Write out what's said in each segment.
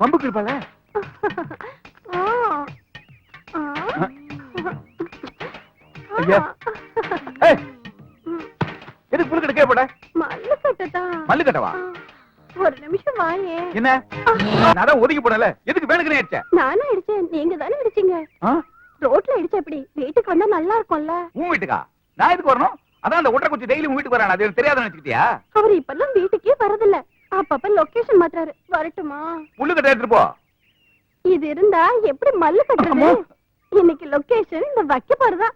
வம்புக்கு இருப்பாள ஐயா. எதுக்கு புல்லு கட்ட போட மல்லு கட்டதான் மல்லு கட்டவா ஒரு நிமிஷம் வாயே. என்ன? நான் ஒதுக்கி போடல எதுக்கு வேணுக்குனே அடிச்ச? நானும் அடிச்சேன். நீங்க தானே அடிச்சீங்க? ரோட்ல அடிச்ச எப்படி? வீட்டுக்கு வந்தா நல்லா இருக்கும்ல. உன் வீட்டுக்கா? நான் எதுக்கு வரணும்? அதான் அந்த ஒட்டரை குச்சி டெய்லி உன் வீட்டுக்கு வரான். அது எனக்கு தெரியாத நினைச்சுக்கிட்டியா? அவர் இப்பெல்லாம் வீட்டுக்கே வரதில்ல. அப்பப்ப லொகேஷன் மாத்துறாரு. வரட்டுமா? புல்லு கட்ட எடுத்துட்டு போ. இது இருந்தா எப்படி மல்லு கட்டுறது. இன்னைக்கு லொகேஷன் இந்த வைக்க போறதா?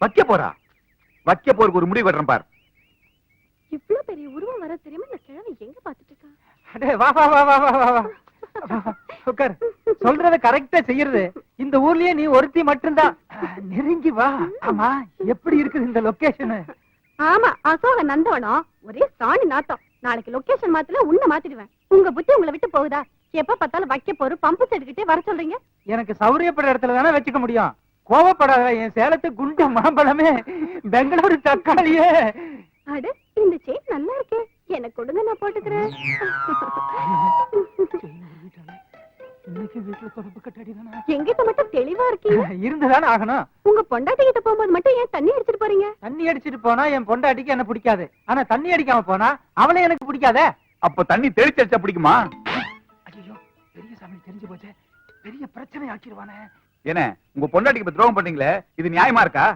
வைக்க போறா வைக்க போறதுக்கு ஒரு முடிவு கட்டுறேன் பார். இவ்வளவு பெரிய உருவம் வர தெரியுமா இந்த கிழமை எங்க பாத்துட்டு இருக்கா அடே வா வா வா வா வா வா வா. உட்கார். சொல்றத கரெக்டா செய்யறது. இந்த ஊர்லயே நீ ஒருத்தி மட்டும்தான். நெருங்கி வா. ஆமா எப்படி இருக்குது இந்த லொகேஷன் ஆமா அசோக நந்தவனம் ஒரே சாணி நாட்டம் நாளைக்கு லொகேஷன் மாத்தல உன்னை மாத்திடுவேன். உங்க புத்தி உங்களை விட்டு போகுதா? எப்ப பார்த்தாலும் வைக்க போற பம்பு செட்டுக்கிட்டே வர சொல்றீங்க? எனக்கு சௌரியப்படுற இடத்துல தானே வச்சுக்க முடியும். கோவப்படாத என் சேலத்து குண்டு மாம்பழமே பெங்களூரு தக்காளியே. அட இந்த செயின் நல்லா இருக்கே. எனக்கு கொடுங்க நான் போட்டுக்கிறேன். இன்னைக்கு வீட்டுல தொடர்பு கட்டாடிதானா எங்கிட்ட மட்டும் தெளிவா இருக்கீங்க? இருந்துதானே ஆகணும். உங்க பொண்டாட்டி கிட்ட போகும்போது மட்டும் ஏன் தண்ணி அடிச்சிட்டு போறீங்க? தண்ணி அடிச்சிட்டு போனா என் பொண்டாட்டிக்கு என்ன பிடிக்காது. ஆனா தண்ணி அடிக்காம போனா அவளே எனக்கு பிடிக்காதே. அப்ப தண்ணி தெளிச்சு அடிச்சா பிடிக்குமா? ஐயோ பெரிய சாமி தெரிஞ்சு போச்சே. பெரிய பிரச்சனை ஆக்கிடுவானே என்ன உங்க பொண்டாட்டிக்கு இப்ப துரோகம் பண்ணீங்களே இது நியாயமா இருக்கா?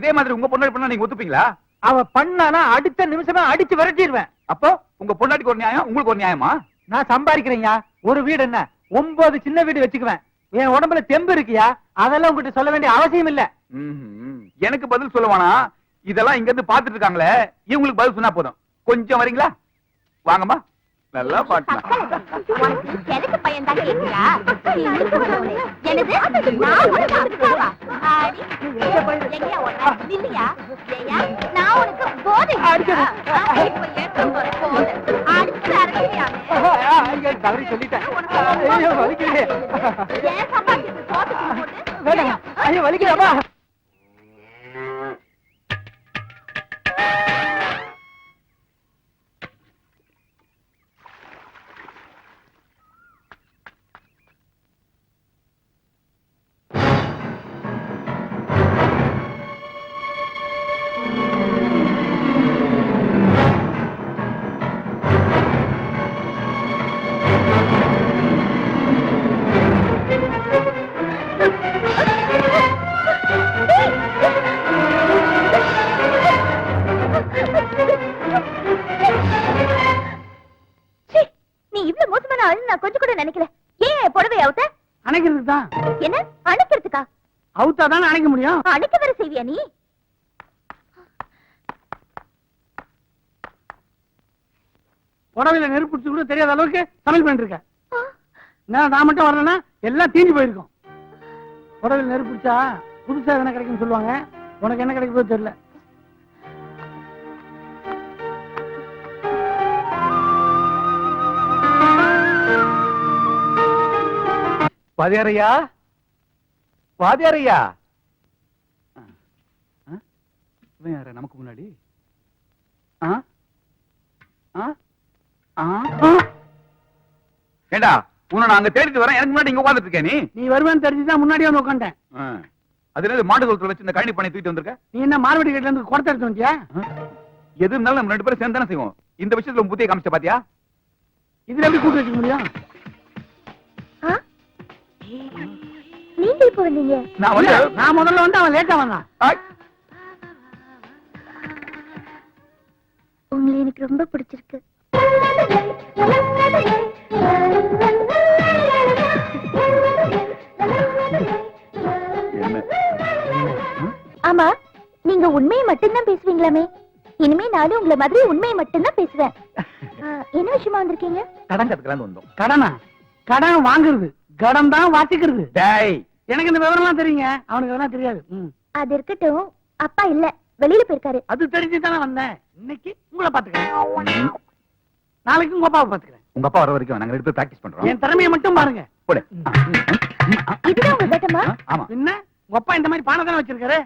இதே மாதிரி உங்க பொண்டாட்டி பண்ணா நீங்க ஒத்துப்பீங்களா? அவ பண்ணானா அடுத்த நிமிஷமே அடிச்சு விரட்டிடுவேன் அப்போ உங்க பொண்டாட்டிக்கு ஒரு நியாயம் உங்களுக்கு ஒரு நியாயமா? நான் சம்பாதிக்கிறேன்யா. ஒரு வீடு என்ன? ஒன்பது சின்ன வீடு வச்சுக்குவேன். என் உடம்புல தெம்பு இருக்கியா? அதெல்லாம் உங்ககிட்ட சொல்ல வேண்டிய அவசியம் இல்ல. எனக்கு பதில் சொல்லுவானா? இதெல்லாம் இங்க இருந்து பாத்துட்டு இருக்காங்களே. இவங்களுக்கு பதில் சொன்னா போதும். கொஞ்சம் வரீங்களா? வாங்கம்மா. நல்லா பாட்டுலாம் எனக்கு பையன் தான் கேக்குறா? எனது நான் உனக்கு அக்காவா? ஆடி எங்கயா ஓடுற இல்லையா ஏயா நான் உனக்கு போதை அடிக்காத. இப்ப ஏற்ற போற அணைக்கிறது தான் என்ன? அணைக்கிறதுக்கா அவுத்தா தானே அணைக்க முடியும். அணைக்க வர செய்வியா நீ? புடவையில நெருப்பு பிடிச்சு கூட தெரியாத அளவுக்கு சமையல் பண்ணிட்டு இருக்க நான் மட்டும் வரலன்னா எல்லாம் தீஞ்சு போயிருக்கும். புடவையில நெருப்பு பிடிச்சா புதுசா எதனா கிடைக்கும்னு சொல்லுவாங்க. உனக்கு என்ன கிடைக்க போகுது தெரியல. வாதியாரையா வாதியாரையா? இவன் யாரு நமக்கு முன்னாடி ஆ? ஆ? ஆ? ஆ? ஏண்டா உன்னை நான் அங்க தேடிட்டு வரேன் எனக்கு முன்னாடி இங்க உட்கார்ந்துட்டு இருக்கே நீ நீ வருவேன்னு தெரிஞ்சுதான் முன்னாடியே வந்து உட்காந்துட்டேன் ஆ. அது என்னது மாட்டு தொழுத்துல வச்சு இந்த கழனி பண்ணி தூக்கிட்டு வந்திருக்க நீ என்ன மார்வடி கட்டில இருந்து குடத்தை எடுத்து வந்தியா? எது இருந்தாலும் நம்ம ரெண்டு பேரும் சேர்ந்து தானே செய்வோம் இந்த விஷயத்துல புத்தியை காமிச்ச பாத்தியா இதுல எப்படி கூட்டு வச்சுக்க முடியும்? நீங்க இப்ப வந்தீங்க. நான் வந்து இல்ல, நான் முதல்ல வந்து அவன் லேட்டா வந்தான். உங்களை எனக்கு ரொம்ப பிடிச்சிருக்கு. ஆமா நீங்க உண்மையை மட்டும்தான் பேசுவீங்களாமே. இனிமே நானும் உங்களை மாதிரி உண்மையை மட்டும்தான் பேசுவேன். என்ன விஷயமா வந்திருக்கீங்க? கடன் கத்துக்கலாம்னு வந்தோம். கடனா? கடன் வாங்குறது. கடன் தான் வாசிக்கிறது. டேய். எனக்கு இந்த விவரம் எல்லாம் தெரியுங்க. அவனுக்கு அதெல்லாம் தெரியாது. அது இருக்கட்டும். அப்பா இல்ல. வெளியில போயிருக்காரு. அது தெரிஞ்சு தானே வந்தேன். இன்னைக்கு உங்களை பாத்துக்கிறேன் நாளைக்கு உங்க அப்பாவை பாத்துக்கிறேன் உங்க அப்பா வர வரைக்கும் நாங்க பேரும் பிராக்டிஸ் பண்றோம். என் திறமையை மட்டும் பாருங்க. போடு. இதுதான் உங்க கட்டமா ஆ, ஆமா. என்ன? உங்க அப்பா இந்த மாதிரி பானை தானே வச்சிருக்காரு?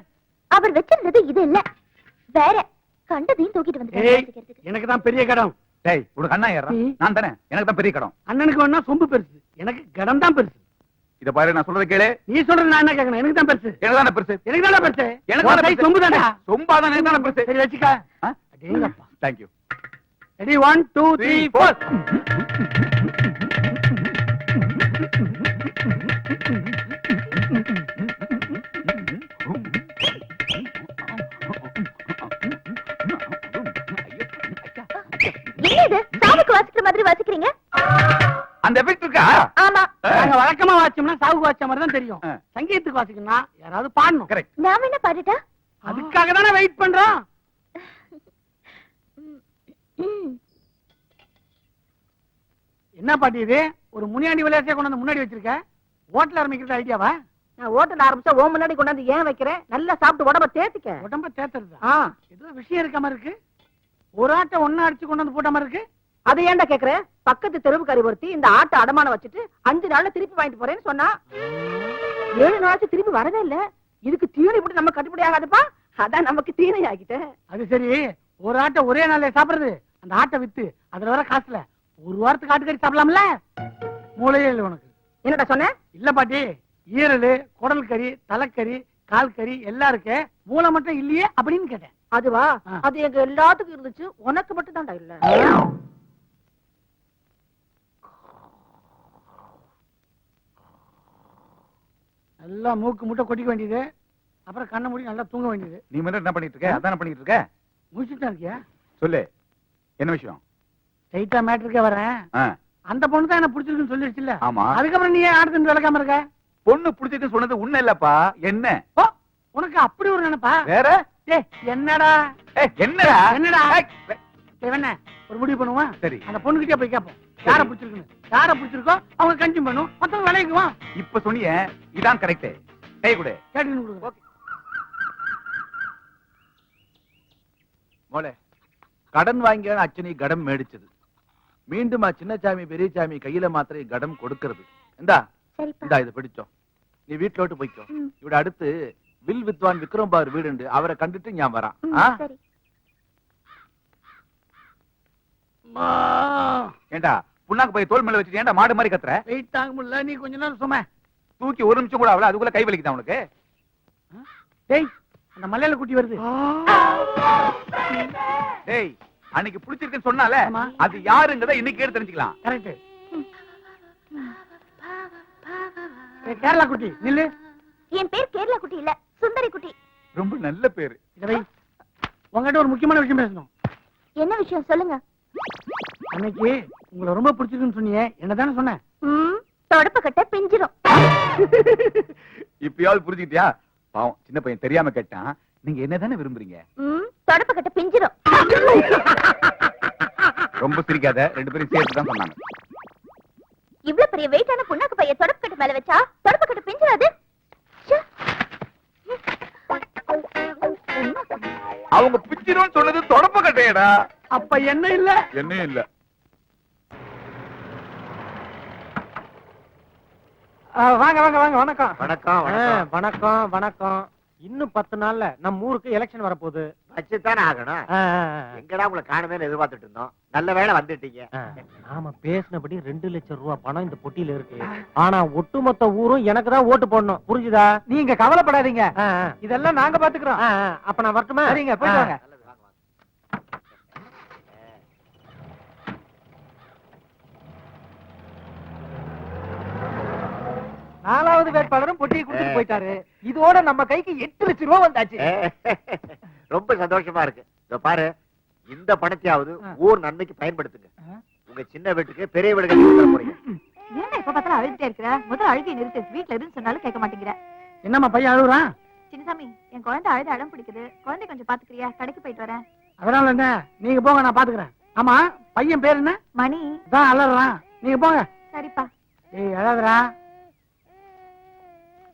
அவர் வச்சிருந்தது இது இல்ல. வேற. கண்டதையும் தூக்கிட்டு வந்து எனக்கு தான் பெரிய கடன் டேய் உனக்கு அண்ணா ஏறா? நான் தானே. எனக்கு தான் பெரிய கடம். அண்ணனுக்கு வேணா சொம்பு பெருசு. எனக்கு கடன் தான் பெருசு. இத பாரு நான் சொல்றது கேளு. நீ சொல்றது நான் என்ன கேட்கணும்? எனக்கு தான் பெருசு. எனக்கு தான பெருசு? எனக்கு தானே பெருசு? எனக்கு தான பெருசு? சொம்பு தானே? சொம்பா தான எனக்கு தான பெருசு? சரி வச்சுக்கா. அடேங்கப்பா. थैंक यू ரெடி 1 2 3 4 வாச்சோம்னா சாவுக்கு வாச்ச மாதிரி தான் தெரியும். சங்கீதத்துக்கு வாசிக்கணும்னா யாராவது பாடணும். கரெக்ட் நாம என்ன பாடிட்டா? அதுக்காக தானே வெயிட் பண்றோம். என்ன பாட்டி இது? ஒரு முனியாண்டி விளையாட்டை கொண்டு வந்து முன்னாடி வச்சிருக்க? ஹோட்டல் ஆரம்பிக்கிறது ஐடியாவா? நான் ஓட்டல் ஆரம்பிச்சா ஓ முன்னாடி கொண்டாந்து ஏன் வைக்கிறேன் நல்லா சாப்பிட்டு உடம்ப தேத்திக்க. உடம்ப தேத்துறதா ஆ. ஏதோ விஷயம் இருக்க மாதிரி இருக்கு. ஒரு ஆட்டை ஒண்ணா அடிச்சு கொண்டு வந்து போட்ட மாதிரி இருக்கு. அதை ஏன்டா கேக்குற? பக்கத்து தெருவுக்காரி ஒருத்தி இந்த ஆட்டை அடமானம் வச்சுட்டு அஞ்சு நாள்ல திருப்பி வாங்கிட்டு போறேன்னு சொன்னா? ஏழு நாளாச்சு திருப்பி வரவே இல்ல. இதுக்கு தீனி போட்டு நம்ம கட்டுப்படி ஆகாதுப்பா. அதான் நமக்கு தீனை ஆகிட்டேன் அது சரி. ஒரு ஆட்டை ஒரே நாள்ல சாப்பிடுறது. அந்த ஆட்டை வித்து அதுல வர காசுல ஒரு வாரத்துக்கு ஆட்டுக்கறி சாப்பிடலாம்ல? மூளையே இல்லை உனக்கு. என்னடா சொன்ன? இல்ல பாட்டி. ஈரல் குடல் கறி தலைக்கறி கால் கறி எல்லாம் இருக்கு. மூளை மட்டும் இல்லையே அப்படின்னு கேட்டேன். அதுவா. அது எங்க எல்லாத்துக்கும் இருந்துச்சு. உனக்கு மட்டும் தான்டா இல்ல நல்லா மூக்கு முட்டை கொட்டிக்க வேண்டியது. அப்புறம் கண்ணை மூடி நல்லா தூங்க வேண்டியது. நீ மட்டும் என்ன பண்ணிட்டு இருக்க? அதான் பண்ணிட்டு இருக்க? முடிச்சுட்டு தான் இருக்கியா? சொல்லு. என்ன விஷயம்? ஸ்ட்ரைட்டா மேட்ருக்கே வரேன் அந்த பொண்ணு தான் என்ன பிடிச்சிருக்குன்னு சொல்லிடுச்சுல்ல ஆமா. அதுக்கப்புறம் நீ ஏன் ஆடுதுன்னு விளக்காம இருக்க? பொண்ணு பிடிச்சிட்டு சொன்னது உண்மை இல்லப்பா. என்ன? உனக்கு அப்படி ஒரு நினைப்பா? வேற? என்னடா? என்னடா? என்னடா? ஒரு முடிவு பண்ணுவான் சரி. அந்த பொண்ணுகிட்டே போய் கேட்போம் யார பிடிச்சிருக்குன்னு? யார பிடிச்சிருக்கோ அவங்க கன்சியூம் பண்ணும். மத்தவங்க விளைவிக்குவான் இப்ப சொன்னியே இதான் கரெக்ட் கை கொடு. கொடுக்குறேன். மோளே கடன் வாங்கிய அச்சனை கடம் மேடிச்சது. மீண்டும் சின்னசாமி பெரியசாமி கையில மாத்திரை கடம் கொடுக்கிறது. இந்தா இந்தா இதை பிடிச்சோம் நீ வீட்டுல விட்டு போய்க்கோ. இவட அடுத்து வில் வித்வான் விக்ரம் பார் வீடு அவரை கண்டுட்டு ஞான் வரான் ஏண்டா புண்ணாக்கு போய் தோல் மேல வச்சுட்டு ஏன்டா மாடு மாதிரி கத்துற? வெயிட் தாங்க முடியல நீ கொஞ்ச நேரம் சும்மா. தூக்கி ஒரு நிமிஷம் கூட அவள அதுக்குள்ள கை வலிக்குதா உனக்கு? டேய் அந்த மலையில குட்டி வருது. டேய் அன்னைக்கு பிடிச்சிருக்குன்னு சொன்னால. அது யாருங்கறத இன்னைக்கு கேட்டு தெரிஞ்சுக்கலாம். கரெக்ட் கேரளா குட்டி நில்லு. என் பேர் கேரளா குட்டி இல்ல சுந்தரி குட்டி. ரொம்ப நல்ல பேரு. உங்ககிட்ட ஒரு முக்கியமான விஷயம் பேசணும். என்ன விஷயம் சொல்லுங்க. அன்னைக்கு உங்களை ரொம்ப பிடிச்சிருக்குன்னு சொன்னியே என்னதானே சொன்னேன்? ம் தொடப்ப கட்ட பிஞ்சிரும். இப்பயாவது புரிஞ்சுக்கிட்டியா? பாவம் சின்ன பையன் தெரியாம கேட்டான். நீங்க என்னதானே விரும்புறீங்க? ம் தொடப்ப கட்ட பிஞ்சிரும். ரொம்ப சிரிக்காத ரெண்டு பேரும் சேர்த்து தான் சொன்னாங்க இவ்வளவு பெரிய வெயிட்டான புண்ணாக்கு பைய தொடப்பு கட்டு மேல வச்சா தொடப்பு கட்டு பிஞ்சிராது. அவங்க பிச்சிரும் சொன்னது தொடப்ப கட்டையடா. அப்ப என்ன இல்ல? என்னையும் இல்ல? வாங்க வாங்க வாங்க வணக்கம். வணக்கம் வணக்கம். வணக்கம் இன்னும் பத்து நாள்ல நம்ம ஊருக்கு எலெக்ஷன் வரப்போகுது. வச்சுத்தானே ஆகணும். எங்கடா உங்களை காணுமேன்னு எதிர்பார்த்துட்டு இருந்தோம். நல்ல வேளை வந்துட்டீங்க. நாம பேசினபடி ரெண்டு லட்சம் ரூபாய் பணம் இந்த பொட்டியில இருக்கு. ஆனா ஒட்டுமொத்த ஊரும் எனக்கு தான் ஓட்டு போடணும். புரிஞ்சுதா? நீங்க கவலைப்படாதீங்க. இதெல்லாம் நாங்க பாத்துக்கிறோம். அப்ப நான் வரட்டுமா? சரிங்க போயிட்டு வாங்க நல்லது வாங்க வாங்க நாலாவது வேட்பாளரும் பொட்டியை கொடுத்துட்டு போயிட்டாரு. இதோட நம்ம கைக்கு எட்டு லட்சம் ரூபாய் வந்தாச்சு. ரொம்ப சந்தோஷமா இருக்கு. இதோ பாரு இந்த பணத்தையாவது. ஊர் நன்மைக்கு பயன்படுத்துங்க. உங்க சின்ன வீட்டுக்கு பெரிய வீடு கட்டி கொடுத்துட போறீங்க. ஏன்னா இப்ப பார்த்தாலும் அழுதுட்டே இருக்கிற? முதல்ல அழுகை நிறுத்து. வீட்டுல இருந்து சொன்னாலும் கேட்க மாட்டேங்கிற. என்னம்மா பையன் அழுகுறான் சின்னசாமி என் குழந்தை அழுது அடம் பிடிக்குது. குழந்தை கொஞ்சம் பாத்துக்கிறியா கடைக்கு போயிட்டு வரேன். அதனால என்ன? நீங்க போங்க நான் பாத்துக்கிறேன் ஆமா பையன் பேர் என்ன? மணி. தான் அலறான் நீங்க போங்க. சரிப்பா. ஏய் அழகுறா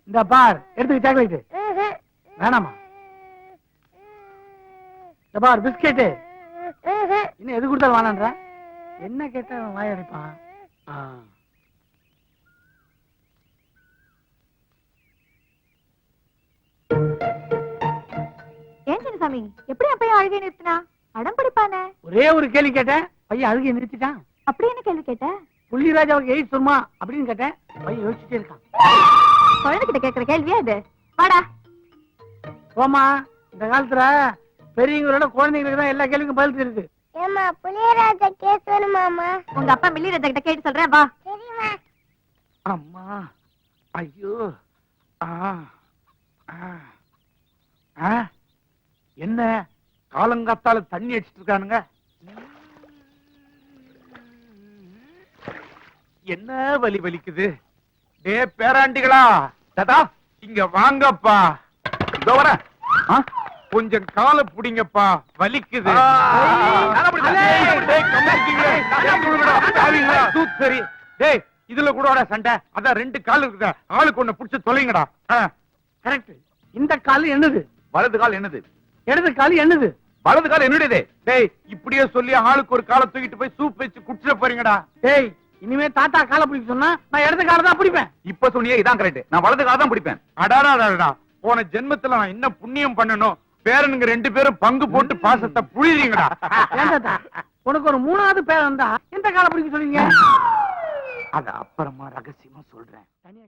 இந்த பார் எடுத்துக்க சாக்லேட் வேணாமா? இந்த பார் பிஸ்கெட்டு. இன்னும் எது கொடுத்தாலும் வேணான்ற? என்ன கேட்டா அவன் வாய் அடைப்பான். ஏன் சின்னசாமி? எப்படி என் பையன் அழுகை நிறுத்தினா? அடம் பிடிப்பானே? ஒரே ஒரு கேள்வி கேட்டேன். பையன் அழுகை நிறுத்திட்டான். அப்படி என்ன கேள்வி கேட்ட? புள்ளிராஜாவுக்கு எய்ட்ஸ் வருமா? அப்படின்னு கேட்டேன். பையன் யோசிச்சுட்டே இருக்கான். குழந்தைகிட்ட கேக்குற கேள்வியா இது? வாடா. போமா இந்த காலத்துல பெரியவங்களோட குழந்தைங்களுக்கு தான் எல்லா கேள்விக்கும் பதில் இருக்கு ஏமா புளியராஜா கேஸ் வேணுமாமா உங்க அப்பா மில்லி ரஜா கிட்ட கேட்டு சொல்றேன் வா. சரிம்மா அம்மா ஐயோ ஆ ஆ. ஆ. என்ன காலங்காத்தால தண்ணி அடிச்சிட்டு இருக்கானுங்க? என்ன வலி வலிக்குது? டே பேராண்டிகளா? தாத்தா இங்க வாங்கப்பா. இதோ வரேன் ஆ? கொஞ்சம் காலை புடிங்கப்பா. வலிக்குது. கம்மாய்க்கிறீங்களே. டேய், இதுல கூட சண்டை. அதான் ரெண்டு கால் இருக்குதா. ஆளுக்கு ஒண்ணு புடிச்சு தொலைங்கடா. கரெக்ட். இந்த கால் என்னது? வலது கால் என்னது? இடது கால் என்னது? வலது கால் என்னுடையது. டேய் இப்படியே சொல்லி ஆளுக்கு ஒரு காலை தூக்கிட்டு போய் சூப் வச்சு குடிச்சிட போறீங்கடா. டேய் இனிமே தாத்தா காலை பிடிக்க சொன்னா நான் இடது காலை தான் பிடிப்பேன். இப்ப சொன்னியே இதான் கரெக்ட் நான் வலது கால் தான் பிடிப்பேன். அடாடா போன ஜென்மத்துல நான் என்ன புண்ணியம் பண்ணணும் பேரனுங்க ரெண்டு பேரும் பங்கு போட்டு பாசத்தை தாத்தா? உனக்கு ஒரு மூணாவது பேர் வந்தா எந்த காலை பிடிக்க சொல்றீங்க அத அப்புறமா ரகசியமா சொல்றேன். தனியா